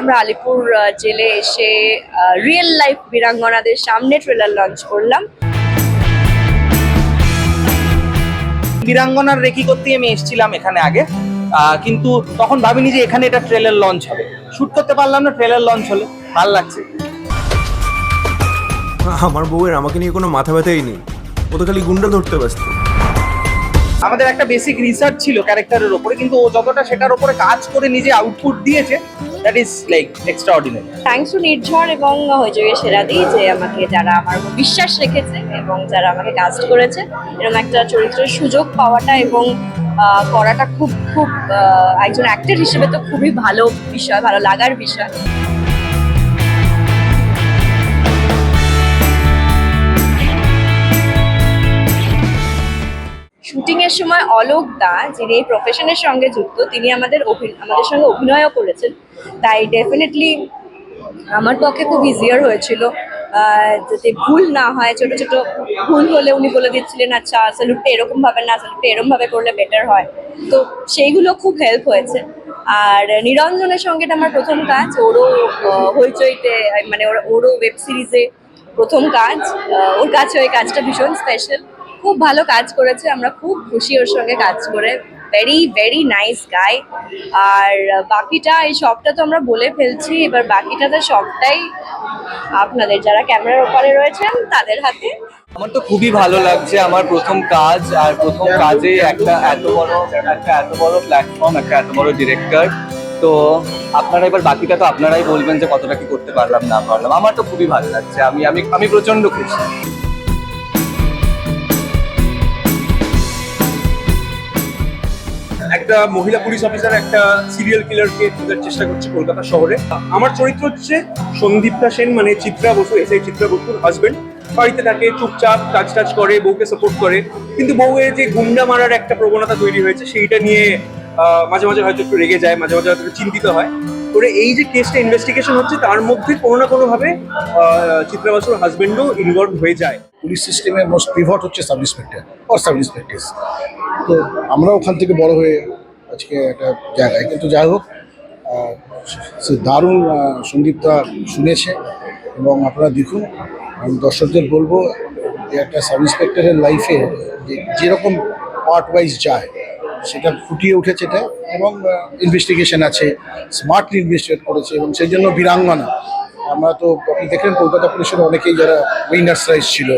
আমরা আলিপুর আহ, জেলে এসে রিয়েল লাইফ বীরাঙ্গনাদের সামনে ট্রেলার লঞ্চ করলাম। বীরাঙ্গনার রেকি করতে আমি এসেছিলাম এখানে আগে আহ, কিন্তু তখন ভাবিনি যে এখানে এটা ট্রেলার লঞ্চ হবে। শুট করতে পারলাম না ট্রেলার লঞ্চ হলে। ভালো লাগছে। আমার বউয়ের আমাকে নিয়ে কোনো মাথা ব্যথাই নেই। ও তো খালি গুন্ডা ধরতে ব্যস্ত। আমাদের একটা বেসিক রিসার্চ ছিল ক্যারেক্টারের ওপরে কিন্তু ও যতটা সেটার উপরে কাজ করে নিজে আউটপুট দিয়েছে that is like extraordinary thanks to Nirjhar এবং হইচয়ে সেরাদি যে আমাকে, যারা আমার বিশ্বাস রেখেছে এবং যারা আমাকে কাস্ট করেছে এরকম একটা চরিত্রের সুযোগ পাওয়াটা এবং করাটা খুব খুব একজন অ্যাক্টর হিসেবে তো খুবই ভালো বিষয়, ভালো লাগার বিষয়। এর সময় অলোক দা, যিনি এই প্রফেশনের সঙ্গে যুক্ত, তিনি আমাদের আমাদের সঙ্গে অভিনয়ও করেছেন। তাই ডেফিনেটলি আমার পক্ষে খুব ইজিয়ার হয়েছিল। যাতে ভুল না হয়, ছোট ছোট ভুল হলে উনি বলে দিচ্ছিলেন আচ্ছা স্যালুটটা এরকম ভাবে না স্যালুটটা এরকম ভাবে করলে বেটার হয়। তো সেইগুলো খুব হেল্প হয়েছে। আর নিরঞ্জনের সঙ্গে এটা আমার প্রথম কাজ। ওরও হইচইতে মানে ওর- ওরও ওয়েব সিরিজে প্রথম কাজ। ওর কাছে ওই কাজটা ভীষণ স্পেশাল খুব ভালো কাজ করেছে, আমরা খুব খুশি ওর সঙ্গে কাজ করে। ভেরি ভেরি নাইস গাই আর বাকিটা, এই সবটা তো আমরা বলে ফেলছি, এবার বাকিটা তো সবটাই আপনাদের যারা ক্যামেরার ওপারে রয়েছেন, তাদের হাতে। আমার তো খুবই ভালো লাগছে আমার প্রথম কাজ, আর প্রথম কাজে একটা এত বড়, একটা এত বড় প্ল্যাটফর্ম একটা এত বড় ডিরেক্টর তো আপনারা এবার বাকিটা তো আপনারাই বলবেন যে কতটা কি করতে পারলাম, না পারলাম। আমার তো খুবই ভালো লাগছে, আমি আমি আমি প্রচণ্ড খুশি। একটা মহিলা পুলিশ অফিসার একটা সিরিয়াল কিলারকে খোঁজার চেষ্টা করছে কলকাতা শহরে। আমার চরিত্র হচ্ছে সন্দীপ্তা সেন মানে চিত্রা বসু এসআই চিত্রা বসুর হাজবেন্ড বাড়িতে থাকে চুপচাপ কাজ টাজ করে বউকে সাপোর্ট করে। কিন্তু বউয়ের যে গুন্ডা মারার একটা প্রবণতা তৈরি হয়েছে সেইটা নিয়ে মাঝে মাঝে হয়তো একটু রেগে যায় মাঝে মাঝে হয়তো চিন্তিত হয়। করে এই যে কেসটা ইনভেস্টিগেশন হচ্ছে তার মধ্যে কোনো না কোনোভাবে আহ, চিত্রা বসুর হাজবেন্ডও ইনভলভ হয়ে যায়। পুলিশ সিস্টেমের মোস্ট পিভট হচ্ছে sub inspector or sub inspector তো আমরা ওখান থেকে বড় হয়ে আজকে একটা জায়গায়। কিন্তু যাই হোক সে দারুণ সঙ্গীতটা শুনেছে এবং আপনারা দেখুন, আমি দর্শকদের বলব, যে একটা সাব ইন্সপেক্টরের লাইফে যে যেরকম পার্ট ওয়াইজ যায়, সেটা ফুটিয়ে উঠেছে এটা এবং ইনভেস্টিগেশন আছে স্মার্টলি ইনভেস্টিগেট করেছে এবং সেই জন্য বীরাঙ্গনা, আমরা তো আপনি দেখলেন কলকাতা পুলিশের অনেকেই যারা উইনার্স রাইস ছিল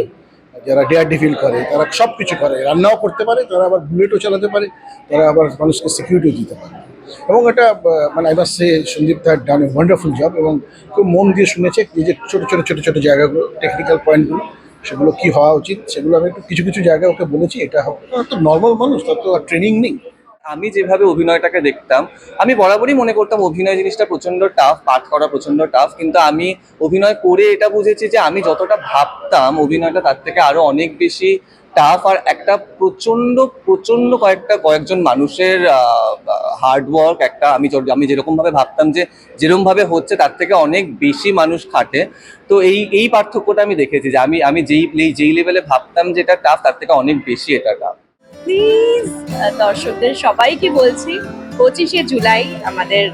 যারা ডেয়ার ডিফিল করে, তারা সব কিছু করে, রান্নাও করতে পারে, তারা আবার বুলেটও চালাতে পারে, তারা আবার মানুষকে সিকিউরিটিও দিতে পারে। এবং এটা মানে আই মাস সে সন্দীপ তার ডান ওয়ান্ডারফুল জব এবং খুব মন দিয়ে শুনেছে এই যে ছোটো ছোটো ছোটো ছোটো জায়গাগুলো টেকনিক্যাল পয়েন্টগুলো সেগুলো কি হওয়া উচিত, সেগুলো আমি একটু কিছু কিছু জায়গায় ওকে বলেছি, এটা তো নর্মাল মানুষ, তার তো ট্রেনিং নেই। আমি যেভাবে অভিনয়টাকে দেখতাম, আমি বরাবরই মনে করতাম অভিনয় জিনিসটা প্রচণ্ড টাফ পাঠ করা প্রচণ্ড টাফ কিন্তু আমি অভিনয় করে এটা বুঝেছি যে আমি যতটা ভাবতাম অভিনয়টা তার থেকে আরও অনেক বেশি টাফ আর একটা প্রচণ্ড প্রচণ্ড কয়েকটা, কয়েকজন মানুষের হার্ডওয়ার্ক একটা আমি আমি যেরকম ভাবে ভাবতাম যে যেরকম ভাবে হচ্ছে তার থেকে অনেক বেশি মানুষ খাটে। তো এই এই পার্থক্যটা আমি দেখেছি যে আমি আমি যেই যেই লেভেলে ভাবতাম যে এটা টাফ তার থেকে অনেক বেশি এটা টাফ প্লিজ দর্শকদের সবাইকে বলছি পঁচিশে জুলাই আমাদের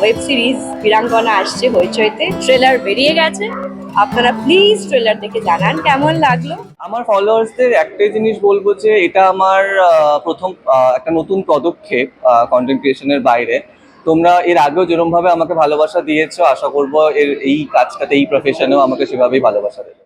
ওয়েব সিরিজ বীরাঙ্গনা আসছে হইচইতে। ট্রেলার বেরিয়ে গেছে। আপনারা প্লিজ ট্রেলার দেখে জানান কেমন লাগল? আমার ফলোয়ার্সদের একটাই জিনিস বলব যে এটা আমার প্রথম একটা নতুন পদক্ষেপ কন্টেন্ট ক্রিয়েশনের বাইরে। তোমরা এর আগেও যেরকম ভাবে আমাকে ভালোবাসা দিয়েছ আশা করব এর এই কাজটাতে এই প্রফেশনেও আমাকে সেভাবেই ভালোবাসা দেবে।